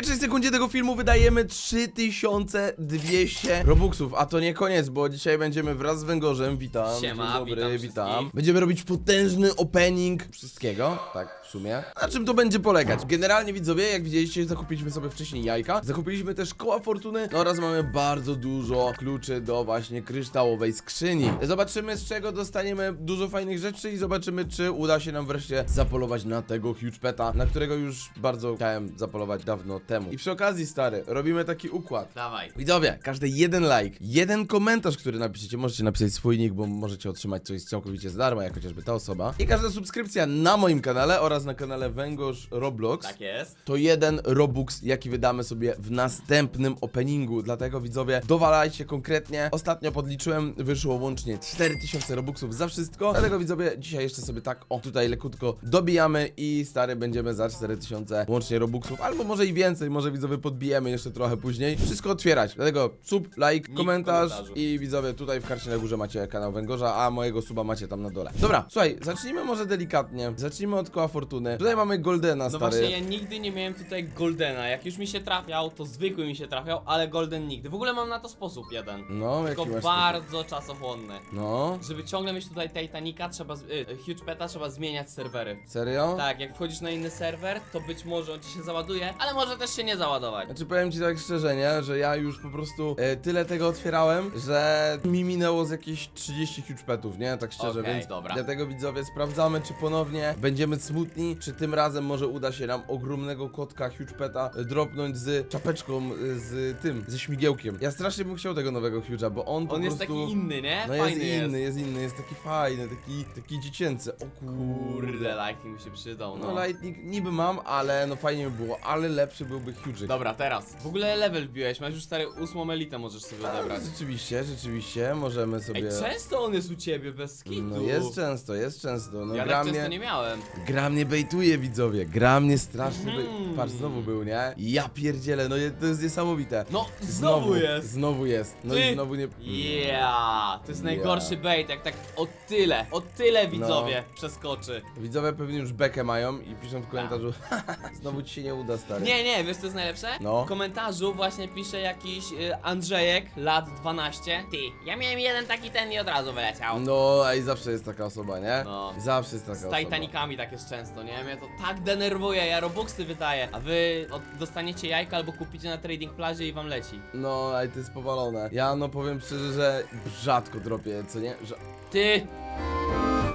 pierwszej sekundzie tego filmu wydajemy 3200 robuxów, a to nie koniec, bo dzisiaj będziemy wraz z Węgorzem, witam, Siema, dzień dobry, witam wszystkich. Będziemy robić potężny opening wszystkiego, tak w sumie. Na czym to będzie polegać? Generalnie widzowie, jak widzieliście, zakupiliśmy sobie wcześniej jajka, zakupiliśmy też koła fortuny no oraz mamy bardzo dużo kluczy do właśnie kryształowej skrzyni. Zobaczymy z czego dostaniemy dużo fajnych rzeczy i zobaczymy czy uda się nam wreszcie zapolować na tego huge peta, na którego już bardzo chciałem zapolować dawno temu. I przy okazji stary, robimy taki układ. Dawaj. Widzowie, każdy jeden like, jeden komentarz, który napiszecie, możecie napisać swój nick, bo możecie otrzymać coś całkowicie za darmo, jak chociażby ta osoba. I każda subskrypcja na moim kanale oraz na kanale Węgorz Roblox. Tak jest. To jeden Robux, jaki wydamy sobie w następnym openingu. Dlatego widzowie, dowalajcie konkretnie. Ostatnio podliczyłem, wyszło łącznie 4000 Robuxów za wszystko. Dlatego widzowie, dzisiaj jeszcze sobie tak, o tutaj lekutko dobijamy i stary będziemy za 4000 łącznie Robuxów. Albo może i więcej, może widzowie podbijemy jeszcze trochę później. Wszystko otwierać. Dlatego sub, like, komentarz i widzowie, tutaj w karcie na górze macie kanał Węgorza, a mojego suba macie tam na dole. Dobra, słuchaj, zacznijmy może delikatnie. Zacznijmy od koła fortuny. Tutaj mamy Goldena, No stary. właśnie, ja nigdy nie miałem tutaj Goldena. Jak już mi się trafiał, to zwykły mi się trafiał, ale Golden nigdy. W ogóle mam na to sposób jeden. No, Tylko jaki masz bardzo czasochłonny. No, Żeby ciągle mieć tutaj Titanica, trzeba. Z, y, Huge Peta trzeba zmieniać serwery. serio? Tak, jak wchodzisz na inny serwer, to być może on ci się załaduje, ale może też się nie załadować. Znaczy powiem ci tak szczerze, nie, że ja już po prostu e, tyle tego otwierałem, że mi minęło z jakieś 30 huge nie, tak szczerze, Okej, więc dobra. dlatego widzowie sprawdzamy, czy ponownie będziemy smutni, czy tym razem może uda się nam ogromnego kotka huge peta e, dropnąć z czapeczką, e, z tym, ze śmigiełkiem. Ja strasznie bym chciał tego nowego huge'a, bo on po On jest prostu... taki inny, nie? No jest Fajny inny, jest. inny, jest taki fajny, taki, taki dziecięcy. O Kurde, Lightning mi się przydał, no. No Lightning niby mam, ale no fajnie by było, ale lepszy byłby huge. Dobra, teraz. W ogóle level wbiłeś, masz już stary ósmą elitę możesz sobie odebrać. Rzeczywiście, rzeczywiście, możemy sobie... Ej, często on jest u ciebie, bez kitu. No jest często, jest często. No ja gra tak mnie, często nie miałem. gra mnie bejtuje widzowie, gra mnie strasznie bej... Mhm. Patrz, znowu był, nie? Ja pierdzielę, no je- to jest niesamowite. No, znowu jest. Znowu jest. No Ty- i znowu nie... Yeah, to jest najgorszy bait, jak tak o tyle, o tyle No. widzowie przeskoczy. Widzowie pewnie już bekę mają i piszą w komentarzu Znowu ci się nie uda, stary. Nie, nie, wiesz co jest najlepsze? No. W komentarzu właśnie pisze jakiś y, Andrzejek, lat 12. Ty, ja miałem jeden taki ten i od razu wyleciał. No, ej, zawsze jest taka osoba, nie? No. Zawsze jest taka Z osoba. Titanicami tak jest często, nie? Mnie to tak denerwuje, ja robuxy wydaję, a wy od, dostaniecie jajka albo kupicie na trading plazie i wam leci. No, ej, to jest powalone. Ja no powiem szczerze, że rzadko dropię, co nie? Że... Ty!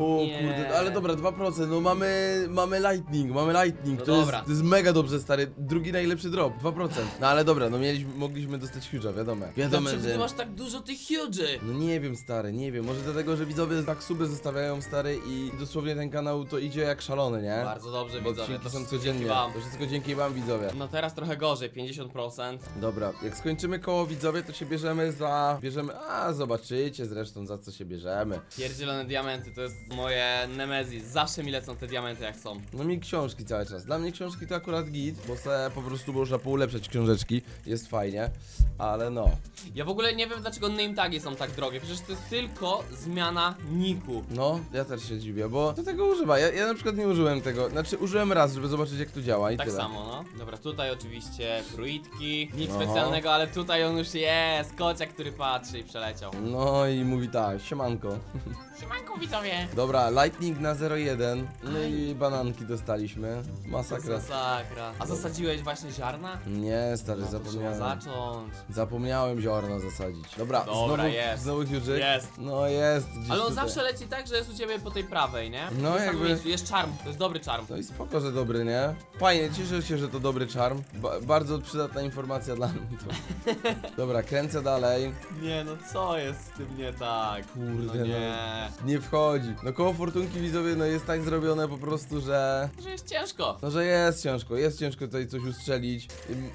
O Nie. kurde, ale dobra, 2%, no mamy, mamy lightning, mamy lightning, No to, jest, dobra. to jest mega dobrze stary, drugi najlepszy drop, 2%. No ale dobra, no mieliśmy, mogliśmy dostać huge'a, wiadomo. Wiadomo, Dlaczego że... ty masz tak dużo tych huge'y? No nie wiem stary, nie wiem, może dlatego, że widzowie tak suby zostawiają stary i dosłownie ten kanał to idzie jak szalony, nie? Bardzo dobrze Bo widzowie, odcinki to są wszystko codziennie, dzięki wam. to wszystko dzięki wam widzowie. No teraz trochę gorzej, 50%. Dobra, jak skończymy koło widzowie, to się bierzemy za... bierzemy... A, zobaczycie zresztą za co się bierzemy. Pierdzielone diamenty, to jest moje Nemezis. Zawsze mi lecą te diamenty jak są. No mi książki cały czas. Dla mnie książki to akurat git, bo se po prostu można poulepszać książeczki, jest fajnie, ale no. Ja w ogóle nie wiem dlaczego name tagi są tak drogie, przecież to jest tylko zmiana niku. No, ja też się dziwię, bo to tego używa. Ja, ja na przykład nie użyłem tego, znaczy użyłem raz, żeby zobaczyć jak to działa i Tak tyle. samo, no. Dobra, tutaj oczywiście fruitki, nic Aha. specjalnego, ale tutaj on już jest, kociak, który patrzy i przeleciał. No i mówi tak, siemanko. Siemanko widzowie! Dobra, lightning na 0,1, no i bananki dostaliśmy. Masakra. Masakra. A zasadziłeś właśnie ziarna? Nie, stary, No, to trzeba zapomniałem. zacząć. Zapomniałem ziarna zasadzić. Dobra, Dobra, znowu, jest. znowu huge. Jest. No jest, gdzieś Ale on tutaj. zawsze leci tak, że jest u ciebie po tej prawej, nie? No, W tym samym jakby- miejscu. Jest charm, to jest dobry charm. No i spoko, że dobry, nie? Fajnie, cieszę się, że to dobry charm. Ba bardzo przydatna informacja dla mnie. To. Dobra, kręcę dalej. Nie no, co jest z tym nie tak? Kurde, no nie. Nie wchodzi. No koło fortunki widzowie, no jest tak zrobione po prostu, że... Że jest ciężko. No, że jest ciężko, jest ciężko tutaj coś ustrzelić.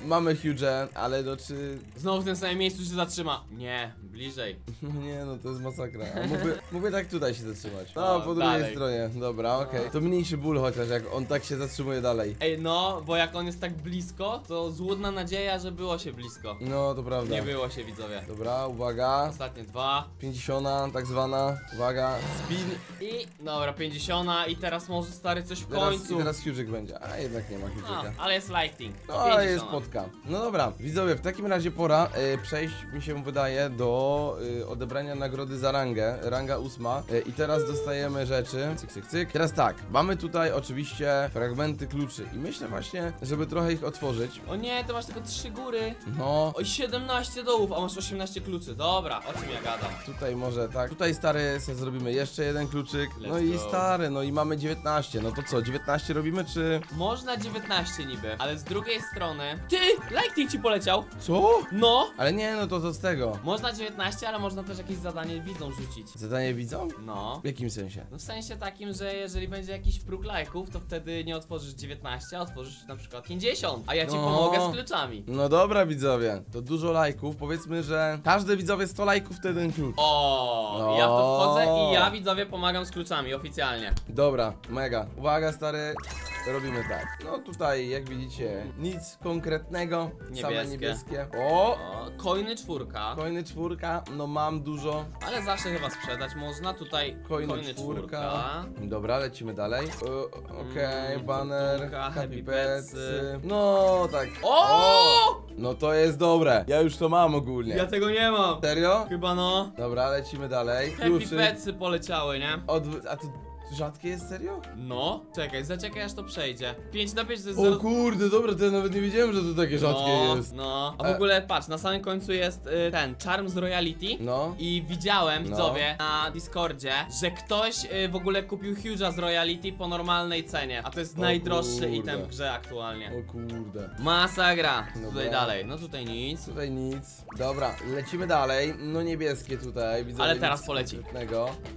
Mamy huge, ale no czy... Znowu w tym samym miejscu się zatrzyma. Nie, bliżej. No nie, no to jest masakra. A Mógłby, mógłby tak tutaj się zatrzymać. No, No, po drugiej dalej. stronie. Dobra, okej. To mniejszy ból chociaż, jak on tak się zatrzymuje dalej. Ej, no, bo jak on jest tak blisko, to złudna nadzieja, że było się blisko. No, to prawda. Nie było się, widzowie. Dobra, uwaga. Ostatnie dwa. 50, tak zwana. Uwaga, spin I dobra, 50 i teraz może stary coś w Teraz, końcu. teraz Hughik będzie, a jednak nie ma No, Hughika. ale jest lighting. No ale 50. jest spotka. No dobra, widzowie, w takim razie pora e, przejść, mi się wydaje, do e, odebrania nagrody za rangę, ranga ósma. E, I teraz dostajemy rzeczy, cyk, cyk, cyk. Teraz tak, mamy tutaj oczywiście fragmenty kluczy i myślę właśnie, żeby trochę ich otworzyć. O nie, to masz tylko 3 góry. No, Oj, 17 dołów, a masz 18 kluczy. Dobra, o czym ja gadam? tutaj może tak, tutaj stary, sobie zrobimy jeszcze jeden kluczyk. No Let's i go. stary, no i mamy 19, no to co, 19 robimy czy... Można 19 niby, ale z drugiej strony... Ty! Lighting ci poleciał! Co? No! Ale nie, no to co z tego? Można 19, ale można też jakieś zadanie widzą rzucić. Zadanie widzą? No. W jakim sensie? No w sensie takim, że jeżeli będzie jakiś próg lajków, to wtedy nie otworzysz 19, a otworzysz na przykład 50, a ja ci No. pomogę z kluczami. No dobra widzowie, to dużo lajków, powiedzmy, że każdy widzowie 100 lajków to jeden klucz. O, ja w to wchodzę i ja widzowie pomagam z kluczami oficjalnie. Dobra, mega. Uwaga stary, robimy tak. No tutaj jak widzicie, nic konkretnego, same Niebieskie. niebieskie. O! O, coiny czwórka, Coiny czwórka, no mam dużo. ale zawsze chyba sprzedać można. Tutaj Coiny, czwórka. Dobra, lecimy dalej. Okej, Mm, banner, fortunka, happy happy. No tak. O! No to jest dobre. Ja już to mam ogólnie. Ja tego nie mam. Serio? Chyba no. Dobra, lecimy dalej. Happy Kluczyk. petsy poleciały, nie? Odw- a to rzadkie jest serio? No. Czekaj, zaczekaj aż to przejdzie. 5 na 5 to jest O zero- kurde, dobra, to ja nawet nie wiedziałem, że to takie rzadkie no, jest. No, a w E. ogóle patrz, na samym końcu jest y, ten Charm z Royalty. No. I widziałem, No. widzowie, na Discordzie, że ktoś y, w ogóle kupił Huge'a z Royalty po normalnej cenie. A to jest O najdroższy kurde. item w grze aktualnie. O kurde. Masakra. Dobra. Tutaj dalej. No tutaj nic. Tutaj nic. Dobra, lecimy dalej. No niebieskie tutaj. Ale teraz poleci.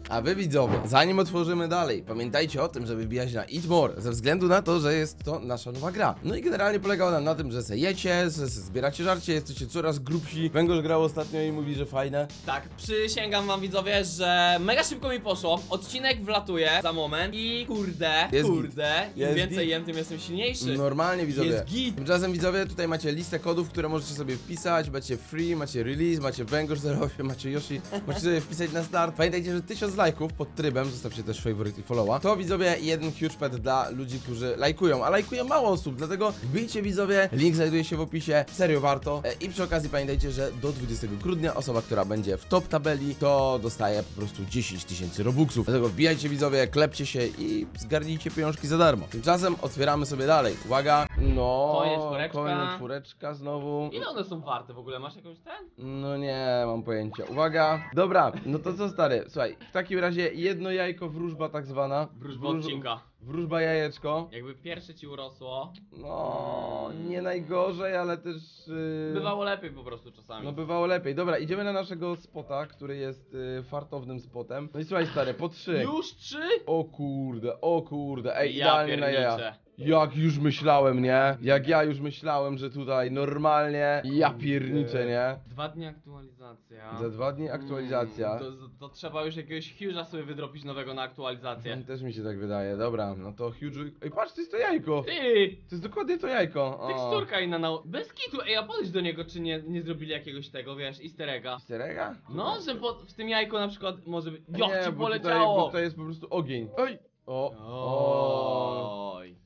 A wy widzowie, zanim otworzymy dalej, pamiętajcie o tym, żeby wbijać na Eat More, ze względu na to, że jest to nasza nowa gra. No i generalnie polega ona na tym, że se jecie, se, se zbieracie żarcie, jesteście coraz grubsi. Węgorz grał ostatnio i mówi, że fajne. Tak, przysięgam wam widzowie, że mega szybko mi poszło. Odcinek wlatuje za moment i kurde, Jest kurde, im Jest więcej git. jem, tym jestem silniejszy. Normalnie widzowie. Jest git. Tymczasem widzowie, tutaj macie listę kodów, które możecie sobie wpisać. Macie free, macie release, macie węgorz 08, macie Yoshi. Możecie sobie wpisać na start. Pamiętajcie, że 1000 lajków pod trybem, zostawcie też favorite i followa. To widzowie, jeden huge pet dla ludzi, którzy lajkują, a lajkują mało osób, dlatego wbijcie widzowie, link znajduje się w opisie, serio warto. E, I przy okazji pamiętajcie, że do 20 grudnia osoba, która będzie w top tabeli, to dostaje po prostu 10 tysięcy robuxów. Dlatego wbijajcie widzowie, klepcie się i zgarnijcie pieniążki za darmo. Tymczasem otwieramy sobie dalej. Uwaga, no, Coin czwóreczka. coin czwóreczka znowu. Ile one są warte w ogóle? Masz jakąś ten? No nie mam pojęcia. Uwaga. Dobra, no to co stary? Słuchaj, w takim razie jedno jajko wróżba tak zwana. Wróżba Wróż- odcinka. Wróżba jajeczko. Jakby pierwsze ci urosło, No, nie najgorzej, ale też. Yy... bywało lepiej po prostu czasami. No bywało lepiej. Dobra, idziemy na naszego spota, który jest yy, fartownym spotem. No i słuchaj stary, po trzy. Już trzy? O kurde, o kurde, ej, Ja idealnie na jaja. Jak już myślałem, nie? Jak ja już myślałem, że tutaj normalnie ja pierniczę, nie? Dwa dni aktualizacja. Za dwa dni aktualizacja. Mm, to, to trzeba już jakiegoś Huge'a sobie wydropić nowego na aktualizację. Też mi się tak wydaje, dobra, no to huge... Ej, patrz, to jest to jajko! Ty! To jest dokładnie to jajko! O. Teksturka inna na... Bez kitu, ej, a podejdź do niego, czy nie, nie zrobili jakiegoś tego, wiesz, easter egga. Easter egga? No, że po, w tym jajku na przykład może być... Nie, Jo, ci bo tutaj, poleciało! bo tutaj jest po prostu ogień. Oj! O! O!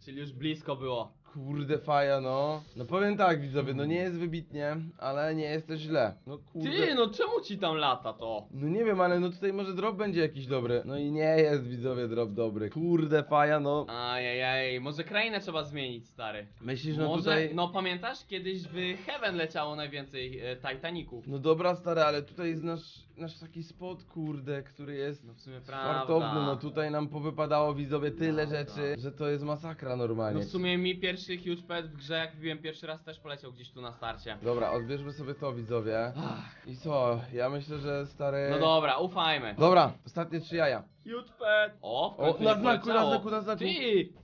Czyli już blisko było. Kurde faja, no. No powiem tak, widzowie, no nie jest wybitnie, ale nie jest też źle. No kurde. Ty, no czemu ci tam lata to? No nie wiem, ale no tutaj może drop będzie jakiś dobry. No i nie jest, widzowie, drop dobry. Kurde faja, no. Ajajaj, może krainę trzeba zmienić, stary. Myślisz, no może, tutaj... no pamiętasz, kiedyś w Heaven leciało najwięcej e, Titaników. No dobra, stary, ale tutaj jest nasz, nasz taki spot, kurde, który jest No w sumie prawda. fartowny. No tutaj nam powypadało, widzowie, tyle Prawda. rzeczy, że to jest masakra normalnie. No w sumie mi pierwszy huge pet w grze, jak wbiłem pierwszy raz, też poleciał gdzieś tu na starcie. Dobra, odbierzmy sobie to, widzowie. I co? Ja myślę, że stary... No dobra, ufajmy. Dobra, ostatnie trzy jaja. Huge pet! O, w O, końcu na nie znaku, na poleciało. znaku, na znaku. Ty!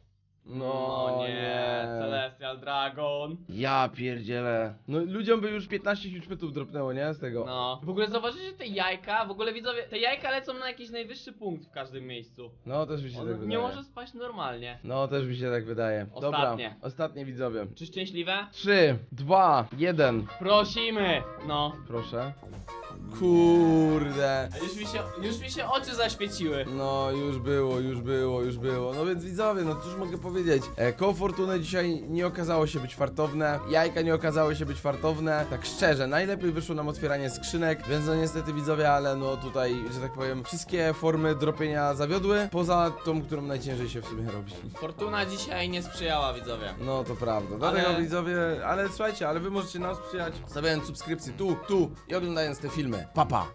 No, nie, Celestial Dragon. Ja pierdzielę. No ludziom by już 15 huge petów dropnęło, nie? Z tego. No. W ogóle zauważycie te jajka? W ogóle widzowie, te jajka lecą na jakiś najwyższy punkt w każdym miejscu. No, też mi się tak wydaje. nie może spaść normalnie. No, też mi się tak wydaje. Dobra, Ostatnie. ostatnie widzowie. Czy szczęśliwe? 3, 2, 1. Prosimy! No. Proszę. Kurde. Już mi się, już mi się oczy zaświeciły. No, już było, już było, już było. No więc widzowie, no cóż mogę powiedzieć. E, koło fortuny dzisiaj nie okazało się być fartowne. Jajka nie okazały się być fartowne. Tak szczerze, najlepiej wyszło nam otwieranie skrzynek, więc no niestety widzowie, ale no tutaj, że tak powiem, wszystkie formy dropienia zawiodły, poza tą, którą najciężej się w sumie robi. Fortuna dzisiaj nie sprzyjała widzowie. No to prawda. Dlatego Ale- widzowie, ale słuchajcie, ale wy możecie nam sprzyjać stawiając subskrypcję tu, tu i oglądając te filmy. 爸爸。